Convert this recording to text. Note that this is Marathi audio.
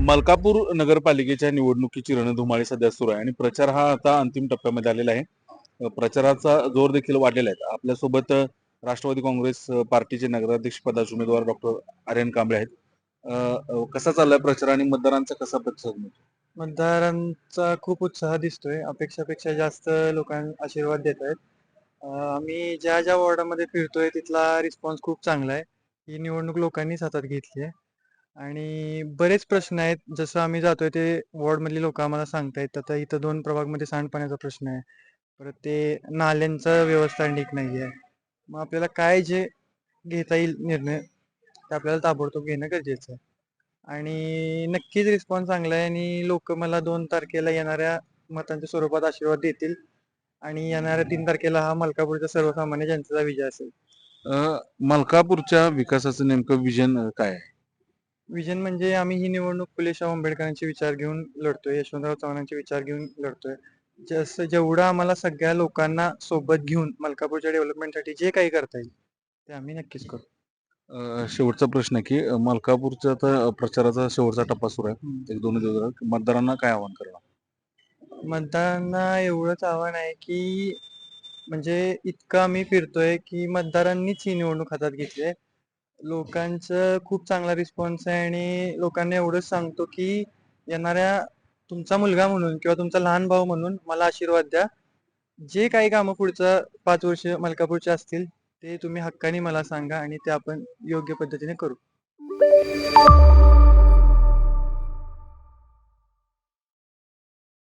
मलकापूर नगरपालिकेच्या निवडणुकीची रणधुमाळी सध्या सुरू आहे आणि प्रचार हा आता अंतिम टप्प्यामध्ये आलेला आहे. प्रचाराचा जोर देखील वाढलेला आहे. आपल्यासोबत राष्ट्रवादी काँग्रेस पार्टीचे नगराध्यक्ष पदाचे उमेदवार डॉक्टर आर्यन कांबळे आहेत. कसा चाललाय प्रचार आणि मतदारांचा कसा प्रतिसाद मिळतो मतदारांचा खूप उत्साह दिसतोय. अपेक्षापेक्षा जास्त लोकांना आशीर्वाद देत आहेत आम्ही ज्या ज्या वॉर्डामध्ये फिरतोय तिथला रिस्पॉन्स खूप चांगला आहे. ही निवडणूक लोकांनीच हातात घेतली आहे. आणि बरेच प्रश्न आहेत. जसं आम्ही जातोय ते वॉर्डमधली लोक आम्हाला सांगतायत. आता इथं दोन प्रभागमध्ये सांडपाण्याचा प्रश्न आहे. परत ते नाल्यांचा व्यवस्था नीट नाही आहे मग आपल्याला काय जे घेता येईल निर्णय ते आपल्याला ताबडतोब घेणं गरजेचं आहे. आणि नक्कीच रिस्पॉन्स चांगला आहे आणि लोक मला दोन तारखेला येणाऱ्या मतांच्या स्वरूपात आशीर्वाद देतील. आणि येणाऱ्या तीन तारखेला हा मलकापूरच्या सर्वसामान्य जनतेचा विजय असेल. मलकापूरच्या विकासाचं नेमकं विजन काय आहे? विजन म्हणजे आम्ही ही निवडणूक फुले शाहू आंबेडकरांचे विचार घेऊन लढतोय यशवंतराव चव्हाणांचे विचार घेऊन लढतोय. जसं जेवढं आम्हाला सगळ्या लोकांना सोबत घेऊन मलकापूरच्या डेव्हलपमेंटसाठी जे काही करता येईल ते आम्ही नक्कीच करू. शेवटचा प्रश्न आहे की मलकापूरचा आता प्रचाराचा शेवटचा टप्पा सुरू आहे. एक दोन दिवस. मतदारांना काय आवाहन करणार मतदारांना एवढंच आव्हान आहे की म्हणजे इतकं आम्ही फिरतोय की मतदारांनीच ही निवडणूक हातात घेतली आहे. लोकांचं खूप चांगला रिस्पॉन्स आहे आणि लोकांना एवढंच सांगतो की येणाऱ्या तुमचा मुलगा म्हणून किंवा तुमचा लहान भाऊ म्हणून मला आशीर्वाद द्या. जे काही कामं पुढचं पाच वर्ष मलकापूरचे असतील ते तुम्ही हक्काने मला सांगा आणि ते आपण योग्य पद्धतीने करू.